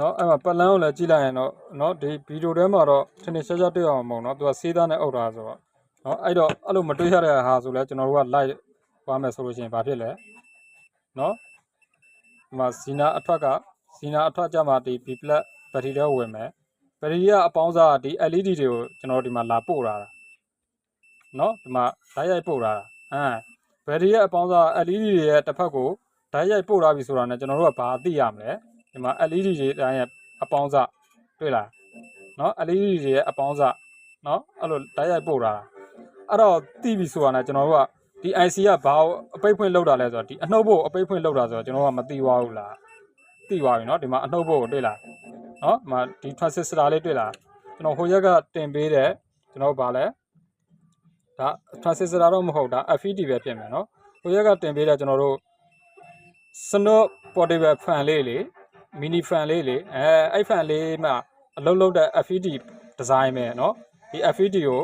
နော်အဲ့မှာပတ်လန်းကိုလည်းကြည့်လိုက်ရင်တော့နော်ဒီဗီဒီယိုထဲမှာတော့ထင်ထင်ရှားရှားတွေ့အောင်မဟုတ်နော်သူကစေးသားနဲ့အုပ်တာဆိုတော့နော်အဲ့တော့အဲ့လိုမတွေ့ရတဲ့ဟာဆိုလဲကျွန်တော်တို့က live သွားမယ်ဆိုလို့ရှိရင်ဘာဖြစ်လဲနော်ဒီမှာဇီနာအထွက်ကဇီနာအထွက်ကြမှာဒီ B+ ဘက်ထရီတွေဝင်မယ်ဘက်ထရီကအပေါင်းစားကဒီ LED တွေကိုကျွန်တော်တို့ဒီမှာလာပို့တာတာနော်ဒီမှာဓာတ်ရိုက်ပို့တာတာဟမ်ဘက်ထရီရဲ့အပေါင်းစား LED တွေရဲ့တစ်ဖက်ကိုဓာတ်ရိုက်ပို့ထားပြီဆိုတာနဲ့ကျွန်တော်တို့ကဘာသိရမလဲ ဒီမှာ LED တွေတိုင်းရဲ့အပေါင်းစတွေ့လားเนาะ LED တွေရဲ့အပေါင်းစเนาะအဲ့လိုတိုက်ရိုက်ပို့တာအဲ့တော့တီးပြီဆိုတာနဲ့ကျွန်တော်တို့ကဒီ IC ကဘာကိုအပိတ်ဖွင့်လောက်တာလဲဆိုတော့ဒီအနှုတ်ဘို့အပိတ်ဖွင့်လောက်တာဆိုတော့ကျွန်တော်ကမသိပါဘူးလားသိပါပြီเนาะဒီမှာအနှုတ်ဘို့ကိုတွေ့လားเนาะဒီမှာဒီ transistor လေးတွေ့လားကျွန်တော်ဟိုရက်ကတင်ပေးတဲ့ကျွန်တော်ဗာလဲဒါ transistor တော့မဟုတ်ဒါ FET ပဲဖြစ်မယ်เนาะဟိုရက်ကတင်ပေးတဲ့ကျွန်တော်တို့ Snot portable fan လေးလေ mini fan လေးလေအဲအဲ့ fan လေးမှာအလုံးလုံးတဲ့ FET design ပဲเนาะဒီ FET ကို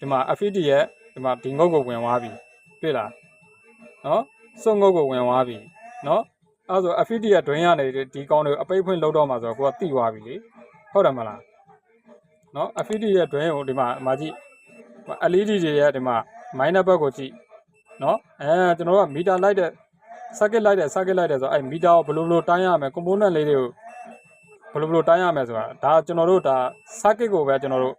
ဒီမှာ FET ရဲ့ဒီမှာဒီငုတ်ကိုဝင်သွားပြီတွေ့လားเนาะစုံငုတ်ကိုဝင်သွားပြီเนาะအဲဆို FET ရဲ့ drain ရနေဒီကောင်းတွေကိုအပိတ်ဖွင့်လောက်တော့မှာဆိုတော့ကိုကတိသွားပြီလေဟုတ်တယ်မလားเนาะ FET ရဲ့ drain ကိုဒီမှာအမကြည့် LED တွေရဲ့ဒီမှာ minor ဘက်ကိုကြည့်เนาะအဲကျွန်တော်တို့ကမီတာလိုက်တဲ့ circuit လိုက်တယ် circuit လိုက်တယ်ဆိုတော့အဲ့မီတာကိုဘယ်လိုဘယ်လိုတိုင်းရမယ် component လေးတွေကိုဘယ်လိုဘယ်လိုတိုင်းရမယ်ဆိုတာဒါကျွန်တော်တို့ဒါ circuit ကိုပဲကျွန်တော်တို့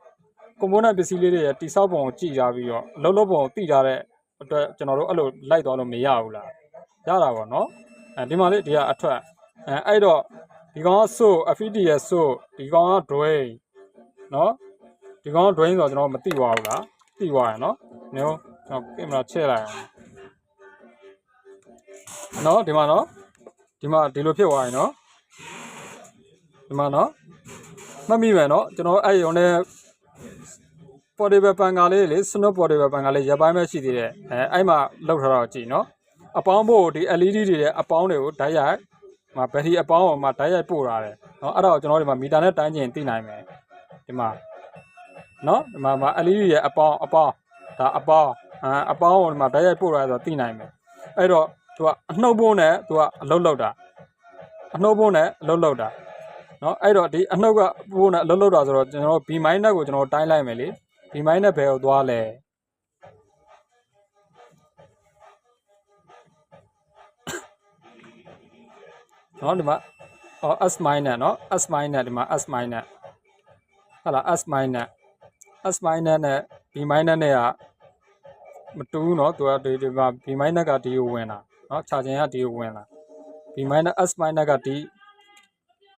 component ပစ္စည်းလေးတွေရဲ့တိဆောက်ပုံကိုကြည့်ကြပြီးတော့အလုံးလုံးပုံကိုသိကြတဲ့အတွက်ကျွန်တော်တို့အဲ့လိုလိုက်သွားလို့မရဘူးလားရတာပေါ့နော်အဲဒီမှာလေးဒီကအထွက်အဲအဲ့တော့ဒီကောင်က so FET ရဲ့ so ဒီကောင်က drain နော်ဒီကောင်က drain ဆိုတော့ကျွန်တော်မသိပါဘူးလားသိသွားရနော်မျိုးကျွန်တော်ကင်မရာချဲ့လိုက်အောင် နော်ဒီမှာနော်ဒီမှာဒီလိုဖြစ်သွားရင်နော်ဒီမှာနော်မှတ်မိမယ်နော်ကျွန်တော်အဲ့ရုံနဲ့ portable ပန်ကာလေးလေ snow portable ပန်ကာလေးရပ်ပိုင်းပဲရှိသေးတယ်အဲအဲ့မှာလောက်ထားတော့ကြည့်နော်အပေါင်းဖို့ဒီ LED တွေရဲ့အပေါင်းတွေကိုဓာတ်ရိုက်မှာဘက်ထရီအပေါင်းပေါ်မှာဓာတ်ရိုက်ပို့ထားတယ်နော်အဲ့ဒါကိုကျွန်တော်ဒီမှာမီတာနဲ့တိုင်းကျင်သိနိုင်မယ်ဒီမှာနော်ဒီမှာမှာ LED ရဲ့အပေါင်းအပေါင်းဒါအပေါင်းအအပေါင်းကိုဒီမှာဓာတ်ရိုက်ပို့ထားတယ်ဆိုတော့သိနိုင်မယ်အဲ့တော့ သူကအနှုတ်ပုံးနဲ့သူကအလုတ်လောက်တာအနှုတ်ပုံးနဲ့အလုတ်လောက်တာเนาะအဲ့တော့ဒီအနှုတ်ကပုံးနဲ့အလုတ်လောက်တာဆိုတော့ကျွန်တော် B minus ကိုကျွန်တော်တိုင်းလိုက်မယ်လေ B minus ဘယ်ကိုသွားလဲเนาะဒီမှာအော် S minus เนาะ S minus ဒီမှာ S minus ဟာလား S minus S minus နဲ့ B minus နဲ့ကမတူဘူးเนาะသူကဒီဒီမှာ B minus ကဒီကိုဝင်တာ နော် charging ကဒီကိုဝင်လာ b minus s minus ကဒီ